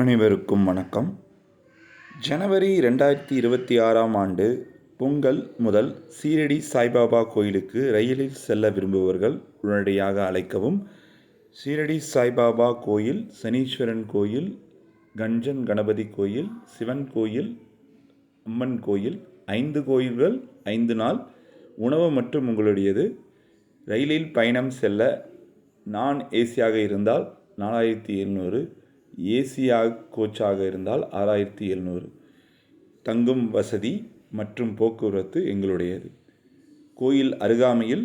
அனைவருக்கும் வணக்கம். ஜனவரி ரெண்டாயிரத்தி இருபத்தி ஆறாம் ஆண்டு பொங்கல் முதல் சீரடி சாய்பாபா கோயிலுக்கு ரயிலில் செல்ல விரும்புபவர்கள் உடனடியாக அழைக்கவும். சீரடி சாய்பாபா கோயில் சனீஸ்வரன் கோயில் கஞ்சன் கணபதி கோயில் சிவன் கோயில் அம்மன் கோயில் ஐந்து கோயில்கள் ஐந்து நாள் உணவு மற்றும் உங்களுடையது. ரயிலில் பயணம் செல்ல நான் ஏசியாக இருந்தால் நாலாயிரத்தி எழுநூறு ஏசியாக கோச்சாக இருந்தால் ஆறாயிரத்தி எழுநூறு. தங்கும் வசதி மற்றும் போக்குவரத்து எங்களுடையது. கோயில் அருகாமையில்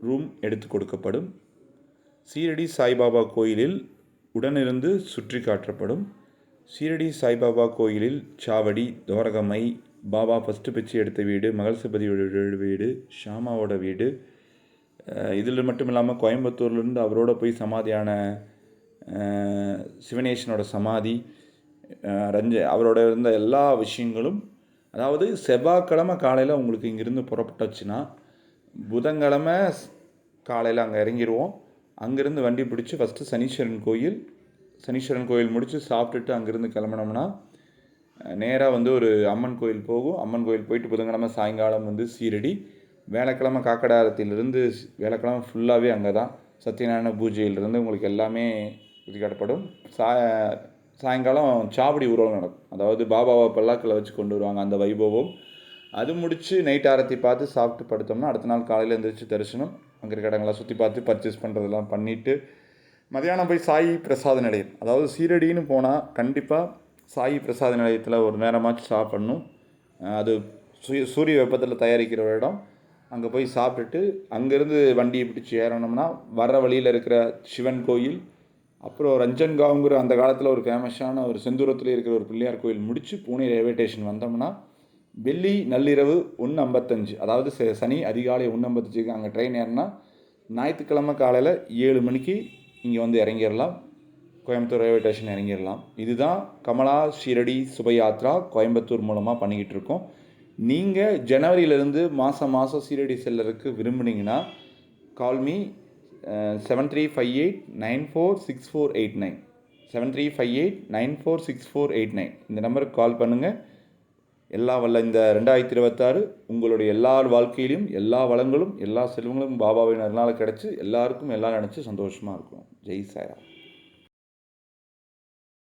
ரூம் எடுத்து கொடுக்கப்படும். சீரடி சாய்பாபா கோயிலில் உடனிருந்து சுற்றி காட்டப்படும். சீரடி சாய்பாபா கோயிலில் சாவடி தோரகமை பாபா ஃபஸ்ட்டு பிச்சை எடுத்த வீடு மகள்சபதியோட வீடு ஷாமாவோட வீடு. இதில் மட்டும் இல்லாமல் கோயம்புத்தூர்லேருந்து அவரோட போய் சமாதியான சிவனேசனோட சமாதி ரஞ்ச அவரோட இருந்த எல்லா விஷயங்களும் அதாவது செவ்வாய்க்கிழமை காலையில் உங்களுக்கு இங்கேருந்து புறப்பட்டுச்சுன்னா புதன்கிழமை காலையில் அங்கே இறங்கிடுவோம் அங்கேருந்து வண்டி பிடிச்சி ஃபஸ்ட்டு சனீஸ்வரன் கோயில் சனீஸ்வரன் கோயில் முடித்து சாப்பிட்டுட்டு அங்கேருந்து கிளம்பினோம்னா நேராக வந்து ஒரு அம்மன் கோயில் போகும். அம்மன் கோயில் போயிட்டு புதன்கிழமை சாயங்காலம் வந்து சீரடி. வேலைக்கிழமை காக்கடாரத்திலிருந்து வேலைக்கிழமை ஃபுல்லாகவே அங்கே தான் சத்யநாராயண பூஜையிலிருந்து உங்களுக்கு எல்லாமே இது காட்டப்படும் சா சாயங்காலம் சாவடி ஊர்வலம் நடக்கும். அதாவது பாபாவை பல்லாக்களை வச்சு கொண்டு வருவாங்க அந்த வைபவம். அது முடித்து நைட் ஆரத்தி பார்த்து சாப்பிட்டு படுத்தோம்னா அடுத்த நாள் காலையில் எழுந்திரிச்சு தரிசனம். அங்கே இருக்க இடங்கள்லாம் சுற்றி பார்த்து பர்ச்சேஸ் பண்ணுறதெல்லாம் பண்ணிவிட்டு மதியானம் போய் சாயி பிரசாத நிலையம். அதாவது சீரடின்னு போனால் கண்டிப்பாக சாயி பிரசாத நிலையத்தில் ஒரு நேரமாச்சும் சாப்பிட்ணும். அது சூரிய வெப்பத்தில் தயாரிக்கிற ஒரு இடம். அங்கே போய் சாப்பிட்டுட்டு அங்கேருந்து வண்டியை பிடிச்சி ஏறணும்னா வர்ற வழியில் இருக்கிற சிவன் கோயில் அப்புறம் ரஞ்சன்காவுங்கிற அந்த காலத்தில் ஒரு ஃபேமஸான ஒரு செந்தூரத்தில் இருக்கிற ஒரு பிள்ளையார் கோயில் முடித்து பூனே ரயில்வே ஸ்டேஷன் வந்தோம்னா வெள்ளி நள்ளிரவு ஒன்று ஐம்பத்தஞ்சு அதாவது ச- சனி அதிகாலை ஒன்று ஐம்பத்தஞ்சுக்கு அங்கே ட்ரெயின் ஏறினா ஞாயிற்றுக்கிழமை காலையில் ஏழு மணிக்கு இங்கே வந்து இறங்கிடலாம். கோயம்புத்தூர் ரயில்வே ஸ்டேஷன் இறங்கிடலாம். இதுதான் கமலா ஷிரடி சுபயாத்ரா கோயம்புத்தூர் மூலமாக பண்ணிக்கிட்டு இருக்கோம். நீங்கள் ஜனவரியிலேருந்து மாதம் மாதம் சீரடி செல்லறதுக்கு விரும்புனீங்கன்னா call me seven three five eight nine four six four eight nine seven three five eight nine four six four eight nine இந்த நம்பருக்கு கால் பண்ணுங்கள் எல்லா வல்ல இந்த ரெண்டாயிரத்தி இருபத்தாறு உங்களுடைய எல்லா வாழ்க்கையிலும் எல்லா வளங்களும் எல்லா செல்வங்களும் பாபாவின் அருளால் கிடச்சி எல்லாருக்கும் எல்லாம் நினச்சி சந்தோஷமாக இருக்கும் ஜெய் சாயா